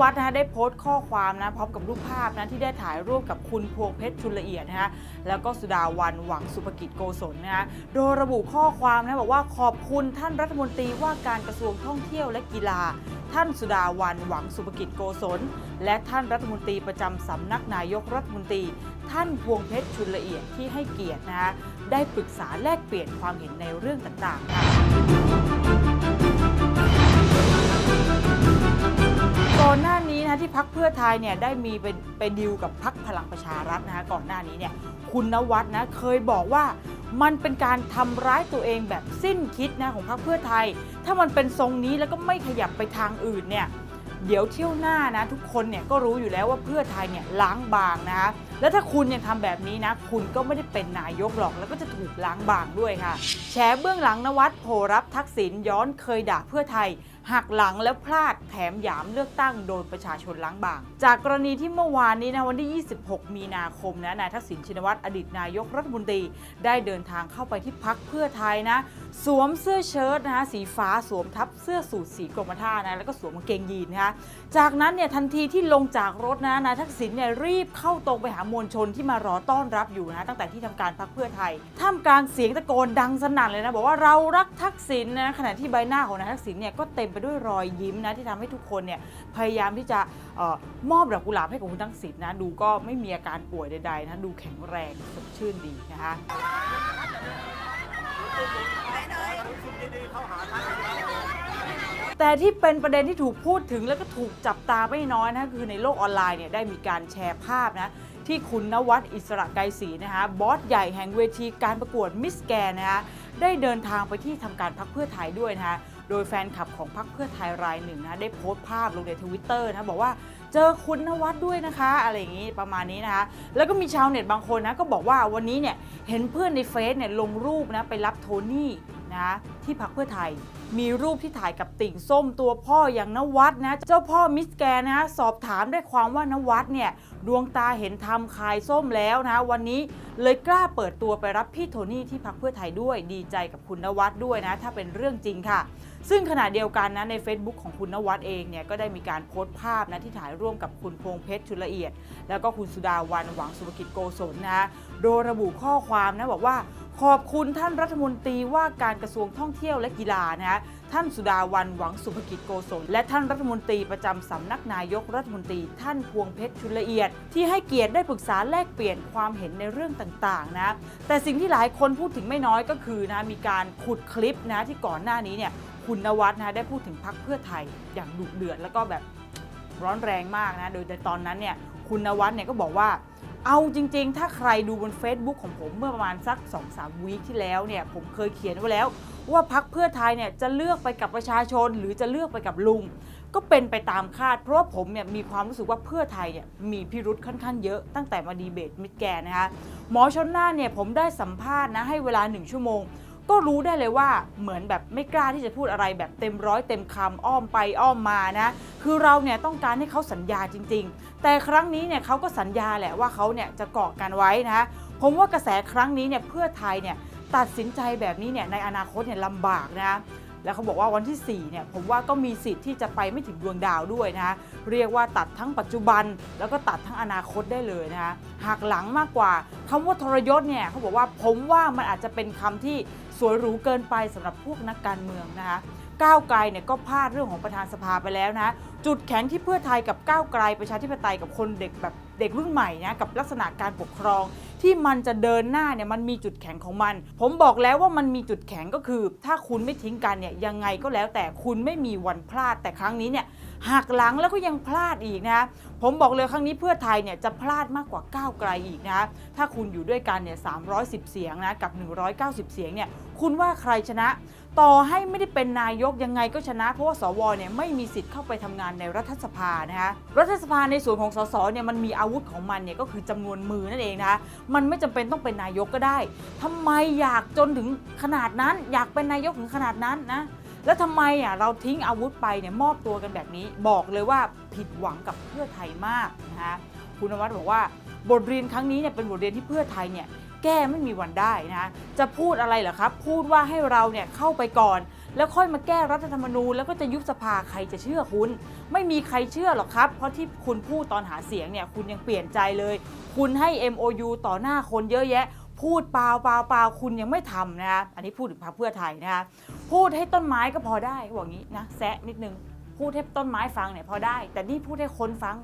วัฒน์นะคะได้โพสต์ข้อความนะพร้อมกับรูปภาพนะที่ได้ถ่ายร่วมกับคุณพวงเพชรชุนละเอียดนะคะแล้วก็สุดาวันหวังสุภกิจโกศลนะคะโดยระบุข้อความนะบอกว่าขอบคุณท่านรัฐมนตรีว่าการกระทรวงท่องเที่ยวและกีฬา ท่านสุดาวันหวังสุภกิจโกศลและท่านรัฐมนตรีประจำสำนักนายกรัฐมนตรี ท่านพวงเพชรชุนละเอียดที่ให้เกียรตินะคะได้ปรึกษาแลกเปลี่ยนความเห็นในเรื่องต่างๆค่ะ พักเพื่อไทยเนี่ยได้มีไปไปดีลกับพักพลังประชารัฐนะคะก่อนหน้านี้เนี่ยคุณนวัดนะเคยบอกว่ามันเป็นการทำร้ายตัวเองแบบสิ้นคิดนะของพักเพื่อไทย ถ้ามันเป็นทรงนี้แล้วก็ไม่ขยับไปทางอื่นเนี่ยเดี๋ยวเที่ยวหน้านะทุกคนเนี่ยก็รู้อยู่แล้วว่าเพื่อไทยเนี่ยล้างบางนะคะแล้วถ้าคุณยังทำแบบนี้นะ คุณก็ไม่ได้เป็นนายกหรอก แล้วก็จะถูกล้างบางด้วยค่ะ แฉเบื้องหลังนวัดโผรับทักษิณย้อนเคยด่าเพื่อไทย หักหลังแล้วพลาดแถมหยามเลือกตั้งโดนประชาชนล้างบาง จากกรณีที่เมื่อวานนี้นะวันที่ 26 มีนาคมนะนายทักษิณชินวัตรอดีตนายกรัฐมนตรีได้เดินทางเข้าไปที่พักเพื่อไทยนะสวมเสื้อเชิ้ตนะคะสีฟ้าสวมทับเสื้อสูทสีกรมท่านะแล้วก็สวมกางเกงยีนนะคะจากนั้นเนี่ยทันทีที่ลงจากรถนะนายทักษิณเนี่ยรีบเข้าตรงไปหามวลชนที่มารอต้อนรับอยู่นะตั้งแต่ที่ทำการพักเพื่อไทยท่ามกลางเสียงตะโกนดังสนั่นเลยนะบอกว่าเรารักทักษิณนะขณะที่ใบหน้าของนายทักษิณเนี่ยก็เต็มไปด้วยรอยยิ้มนะที่ทำให้ทุกคนเนี่ยพยายามที่จะออมอบดอกกุหลาบให้กับคุณทักษิณนะดูก็ไม่มีอาการป่วยใดๆนะดูแข็งแรงสดชื่นดีนะคะแต่ที่เป็นประเด็นที่ถูกพูดถึงแล้วก็ถูกจับตาไม่น้อยนะคือในโลกออนไลน์เนี่ยได้มีการแชร์ภาพนะที่คุณนวัดอิสระไกรศรีนะคะบอสใหญ่แห่งเวทีการประกวดมิสแกนนะคะได้เดินทางไปที่ทำการพักเพื่อไทยด้วยนะคะ โดยแฟนคลับของพักเพื่อไทยรายหนึ่งนะได้โพสต์ภาพลงในทวิตเตอร์นะบอกว่าเจอคุณนวัดด้วยนะคะ อะไรอย่างนี้ประมาณนี้นะคะ แล้วก็มีชาวเน็ตบางคนนะก็บอกว่าวันนี้เนี่ยเห็นเพื่อนในเฟซเนี่ยลงรูปนะไปรับโทนี่นะที่พักเพื่อไทย มีรูปที่ถ่ายกับติ่งส้มตัวพ่ออย่างนวัดนะ เจ้าพ่อมิสแกนนะสอบถามได้ความว่านวัดเนี่ยดวงตาเห็นทำคายส้มแล้วนะ วันนี้เลยกล้าเปิดตัวไปรับพี่โทนี่ที่พักเพื่อไทยด้วย ดีใจกับคุณนวัดด้วยนะ ถ้าเป็นเรื่องจริงค่ะ ซึ่งขณะเดียวกันนะใน Facebook ของคุณนวัดเองเนี่ยก็ได้มีการโพสต์ภาพนะที่ถ่ายร่วมกับคุณพงเพชรชุลละเอียด แล้วก็คุณสุดาวันหวังสุภกิจโกศลนะโดยระบุข้อความนะบอกว่าขอบคุณท่านรัฐมนตรีว่าการกระทรวงท่องเที่ยวและกีฬานะฮะท่านสุดาวันหวังสุภกิจโกศลและท่านรัฐมนตรีประจำสำนักนายกรัฐมนตรี ท่านพวงเพชรชุลละเอียด ที่ให้เกียรติได้ปรึกษาแลกเปลี่ยนความเห็นในเรื่องต่างๆนะแต่สิ่งที่หลายคนพูดถึงไม่น้อยก็คือนะมีการขุดคลิปนะที่ก่อนหน้านี้เนี่ย คุณนวัดนะได้พูดถึงพรรคเพื่อไทยอย่างดุเดือดแล้วก็แบบร้อนแรงมากนะ โดยในตอนนั้นเนี่ยคุณนวัดเนี่ยก็บอกว่า เอาจริง ๆ ถ้าใครดูบน Facebook ของผมเมื่อประมาณสัก 2-3วีคที่แล้วเนี่ยผมเคยเขียนไว้แล้ว ว่าพักเพื่อไทยเนี่ยจะเลือกไปกับประชาชน หรือจะเลือกไปกับลุง ก็เป็นไปตามคาด เพราะว่าผมเนี่ยมีความรู้สึกว่าเพื่อไทยเนี่ยมีพิรุษค่อนข้างเยอะตั้งแต่มาดีเบตมิดแกนนะคะหมอชนน่านเนี่ยผมได้สัมภาษณ์นะให้เวลา 1 ชั่วโมง ก็รู้ได้เลยว่าเหมือนแบบไม่กล้าที่จะพูดอะไรแบบเต็มร้อยเต็มคำอ้อมไปอ้อมมานะ คือเราเนี่ยต้องการให้เขาสัญญาจริง ๆ แต่ครั้งนี้เนี่ยเขาก็สัญญาแหละว่าเขาเนี่ยจะเกาะกันไว้นะผมว่ากระแสครั้งนี้เนี่ยเพื่อไทยเนี่ยตัดสินใจแบบนี้เนี่ยในอนาคตเนี่ยลำบากนะแล้วเขาบอกว่าวันที่ 4 เนี่ย ผมว่าก็มีสิทธิ์ที่จะไปไม่ถึงดวงดาวด้วยนะ เรียกว่าตัดทั้งปัจจุบัน แล้วก็ตัดทั้งอนาคตได้เลยนะหักหลังมากกว่าคำว่าทรยศเนี่ยเขาบอกว่าผมว่ามันอาจจะเป็นคำที่ สวยหรูเกินไปสำหรับพวกนักการเมืองนะคะก้าวไกลเนี่ยก็พลาดเรื่องของประธานสภาไปแล้วนะ จุดแข็งที่เพื่อไทยกับก้าวไกลประชาธิปไตยกับคนเด็กแบบเด็กรุ่นใหม่นะกับลักษณะการปกครอง ที่มันจะเดินหน้าเนี่ยมันมีจุดแข็งของมัน ผมบอกแล้วว่ามันมีจุดแข็งก็คือ ถ้าคุณไม่ทิ้งกันเนี่ยยังไงก็แล้วแต่คุณไม่มีวันพลาดแต่ครั้งนี้เนี่ยหักหลังแล้วก็ยังพลาดอีกนะผมบอกเลยครั้งนี้เพื่อไทยเนี่ยจะพลาดมากกว่าก้าวไกลอีกนะถ้าคุณอยู่ด้วยกันเนี่ย310 เสียงนะกับ 190 เสียงเนี่ย คุณว่าใครชนะ ต่อให้ไม่ได้เป็นนายกยังไงก็ชนะ เพราะว่าสวเนี่ยไม่มีสิทธิ์เข้าไปทำงานในรัฐสภานะคะรัฐสภาในส่วนของสสเนี่ยมันมีอาวุธของมันเนี่ยก็คือจำนวนมือนั่นเองนะคะมันไม่จำเป็นต้องเป็นนายกก็ได้ทำไมอยากจนถึงขนาดนั้น อยากเป็นนายกถึงขนาดนั้นนะแล้วทำไมอะเราทิ้งอาวุธไปเนี่ยมอบตัวกันแบบนี้ บอกเลยว่าผิดหวังกับเพื่อไทยมากนะคะคุณนวัดบอกว่าบทเรียนครั้งนี้เนี่ยเป็นบทเรียนที่เพื่อไทยเนี่ย แก้ไม่มีวันได้นะจะพูดอะไรเหรอครับ พูดว่าให้เราเนี่ยเข้าไปก่อน แล้วค่อยมาแก้รัฐธรรมนูญแล้วก็จะยุบสภาใครจะเชื่อคุณ ไม่มีใครเชื่อหรอกครับ เพราะที่คุณพูดตอนหาเสียงเนี่ยคุณยังเปลี่ยนใจเลย คุณให้ MOU ต่อหน้าคนเยอะแยะพูดเปล่าเปล่าเปล่าคุณยังไม่ทำนะคะอันนี้พูดถึงพรรคเพื่อไทยนะคะพูดให้ต้นไม้ก็พอได้บอกงี้นะแซะนิดนึง พูดให้ต้นไม้ฟังเนี่ยพอได้ แต่นี่พูดให้คนฟัง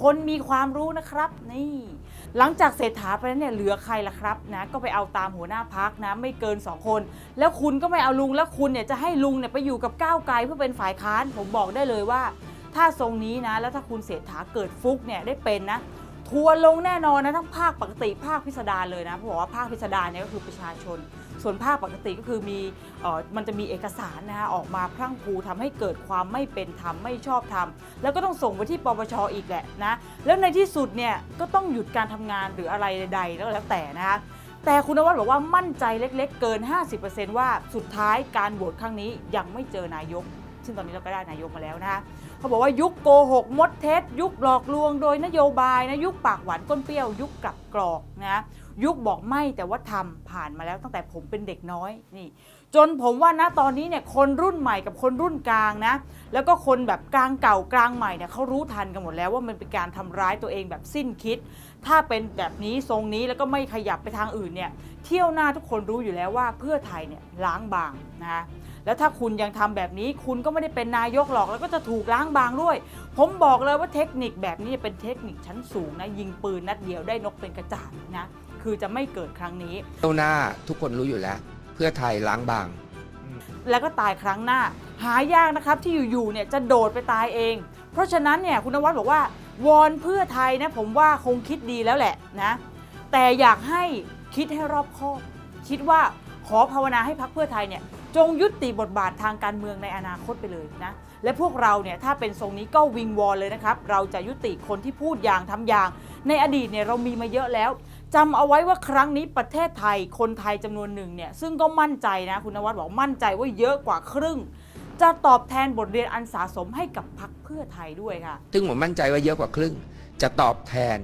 คนมีความรู้นะครับ นี่ หลังจากเศรษฐาไปแล้วเนี่ยเหลือใครล่ะครับนะก็ไปเอาตามหัวหน้าพักนะไม่เกิน 2 คน แล้วคุณก็ไม่เอาลุงแล้วคุณเนี่ยจะให้ลุงเนี่ยไปอยู่กับก้าวไกลเพื่อเป็นฝ่ายค้าน ผมบอกได้เลยว่า ถ้าทรงนี้นะ แล้วถ้าคุณเศรษฐาเกิดฟุกเนี่ยได้เป็นนะทัวลงแน่นอนนะทั้งภาคปกติภาคพิสดารเลยนะเพราะบอกว่าภาคพิสดารเนี่ยก็คือประชาชน ส่วนภาคปกติก็คือมีออมันจะมีเอกสารนะคะออกมาพรั่งพรูทำให้เกิดความไม่เป็นธรรมไม่ชอบธรรม แล้วก็ต้องส่งไปที่ปปชอีกแหละนะแล้วในที่สุดเนี่ยก็ต้องหยุดการทำงานหรืออะไรใดๆแล้วแล้วแต่นะคะแต่คุณนวัดบอกว่ามั่นใจเล็กๆ เกิน 50%ว่าสุดท้ายการโหวตครั้งนี้ยังไม่เจอนายก ซึ่งตอนนี้เราก็ได้นายกมาแล้วนะคะเขาบอกว่ายุคโกหกมดเท็จยุคหลอกลวงโดยนโยบายนะยุคปากหวานก้นเปรี้ยว ยุคกลับกรอกนะยุคบอกไม่แต่ว่าทำผ่านมาแล้วตั้งแต่ผมเป็นเด็กน้อยนี่ จนผมว่านะตอนนี้เนี่ยคนรุ่นใหม่กับคนรุ่นกลางนะ แล้วก็คนแบบกลางเก่ากลางใหม่เนี่ยเขารู้ทันกันหมดแล้วว่ามันเป็นการทำร้ายตัวเองแบบสิ้นคิด ถ้าเป็นแบบนี้ทรงนี้แล้วก็ไม่ขยับไปทางอื่นเนี่ยเที่ยวหน้าทุกคนรู้อยู่แล้วว่าเพื่อไทยเนี่ยล้างบางนะแล้วถ้าคุณยังทำแบบนี้คุณก็ไม่ได้เป็นนายกหรอก แล้วก็จะถูกล้างบางด้วย ผมบอกเลยว่าเทคนิคแบบนี้เป็นเทคนิคชั้นสูงนะยิงปืนนัดเดียวได้นกเป็นกระจาดนะคือจะไม่เกิดครั้งนี้เที่ยวหน้าทุกคนรู้อยู่แล้ว เพื่อไทยล้างบาง แล้วก็ตายครั้งหน้า หายากนะครับที่อยู่ๆเนี่ยจะโดดไปตายเอง เพราะฉะนั้นเนี่ยคุณนวัดบอกว่าวอนเพื่อไทยนะผมว่าคงคิดดีแล้วแหละนะแต่อยากให้คิดให้รอบคอบ คิดว่าขอภาวนาให้พักเพื่อไทยเนี่ย จงยุติบทบาททางการเมืองในอนาคตไปเลยนะ และพวกเราเนี่ยถ้าเป็นทรงนี้ก็วิงวอนเลยนะครับ เราจะยุติคนที่พูดอย่างทำอย่าง ในอดีตเนี่ยเรามีมาเยอะแล้วจำเอาไว้ว่าครั้งนี้ประเทศไทยคนไทยจำนวนหนึ่งเนี่ยซึ่งก็มั่นใจนะคุณนวัดบอกมั่นใจว่าเยอะกว่าครึ่ง จะตอบแทนบทเรียนอันสะสมให้กับพรรคเพื่อไทยด้วยค่ะ ซึ่งผมมั่นใจว่าเยอะกว่าครึ่ง จะตอบแทน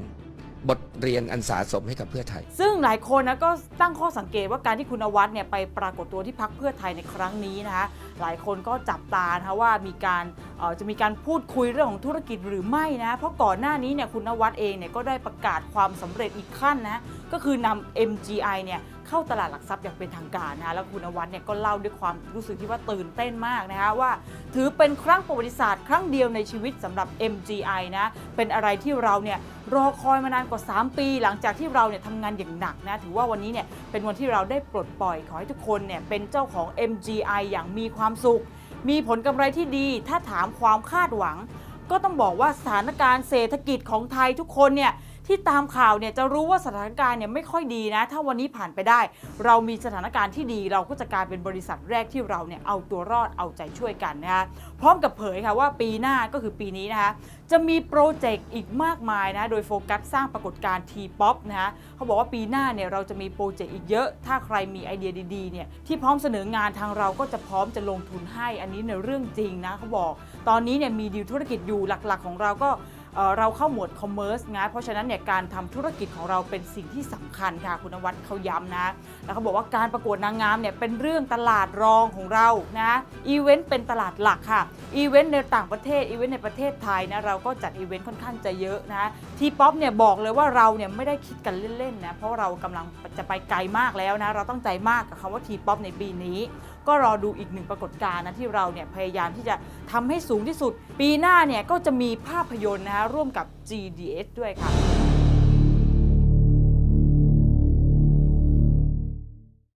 บทเรียนอันสาสมให้กับเพื่อไทย ซึ่งหลายคนนะก็ตั้งข้อสังเกตว่าการที่คุณนวัดเนี่ยไปปรากฏตัวที่พักเพื่อไทยในครั้งนี้นะคะหลายคนก็จับตานะคะว่ามีการจะมีการพูดคุยเรื่องของธุรกิจหรือไม่นะเพราะก่อนหน้านี้เนี่ยคุณนวัดเองเนี่ยก็ได้ประกาศความสำเร็จอีกขั้นนะก็คือนำ MGI เนี่ยเข้าตลาดหลักทรัพย์อย่างเป็นทางการนะคะแล้วคุณนวัดเนี่ยก็เล่าด้วยความรู้สึกที่ว่าตื่นเต้นมากนะคะว่า ถือเป็นครั้งประวัติศาสตร์ครั้งเดียวในชีวิตสำหรับ MGI นะ เป็นอะไรที่เราเนี่ยรอคอยมานานกว่า 3 ปี หลังจากที่เราเนี่ยทำงานอย่างหนักนะ ถือว่าวันนี้เนี่ยเป็นวันที่เราได้ปลดปล่อยขอให้ทุกคนเนี่ยเป็นเจ้าของ MGI อย่างมีความสุข มีผลกำไรที่ดี ถ้าถามความคาดหวัง ก็ต้องบอกว่าสถานการณ์เศรษฐกิจของไทยทุกคนเนี่ย ที่ตามข่าวเนี่ยจะรู้ว่าสถานการณ์เนี่ยไม่ค่อยดีนะ ถ้าวันนี้ผ่านไปได้ เรามีสถานการณ์ที่ดีเราก็จะกลายเป็นบริษัทแรกที่เราเนี่ยเอาตัวรอดเอาใจช่วยกันนะคะพร้อมกับเผยค่ะว่าปีหน้าก็คือปีนี้นะคะจะมีโปรเจกต์อีกมากมายนะโดยโฟกัสสร้างปรากฏการณ์ T-POP นะคะเขาบอกว่าปีหน้าเนี่ยเราจะมีโปรเจกต์อีกเยอะ ถ้าใครมีไอเดียดีๆเนี่ยที่พร้อมเสนองานทางเราก็จะพร้อมจะลงทุนให้อันนี้ในเรื่องจริงนะเขาบอก ตอนนี้เนี่ยมีดีลธุรกิจอยู่หลักๆ ของเราก็ เราเข้าหมวดคอมเมอร์สนะเพราะฉะนั้นเนี่ยการทำธุรกิจของเราเป็นสิ่งที่สำคัญค่ะคุณนวัดเขาย้ำนะ แล้วเขาบอกว่าการประกวดนางงามเนี่ยเป็นเรื่องตลาดรองของเรานะอีเวนต์เป็นตลาดหลักค่ะอีเวนต์ในต่างประเทศอีเวนต์ในประเทศไทยนะเราก็จัดอีเวนต์ค่อนข้างจะเยอะนะทีป๊อปเนี่ยบอกเลยว่าเราเนี่ยไม่ได้คิดกันเล่นๆนะเพราะเรากำลังจะไปไกลมากแล้วนะเราตั้งใจมากกับคำว่าทีป๊อปในปีนี้ ก็รอดูอีกหนึ่งปรากฏการณ์นะที่เราเนี่ยพยายามที่จะทำให้สูงที่สุด ปีหน้าเนี่ยก็จะมีภาพยนตร์นะคะร่วมกับ GDS ด้วยค่ะ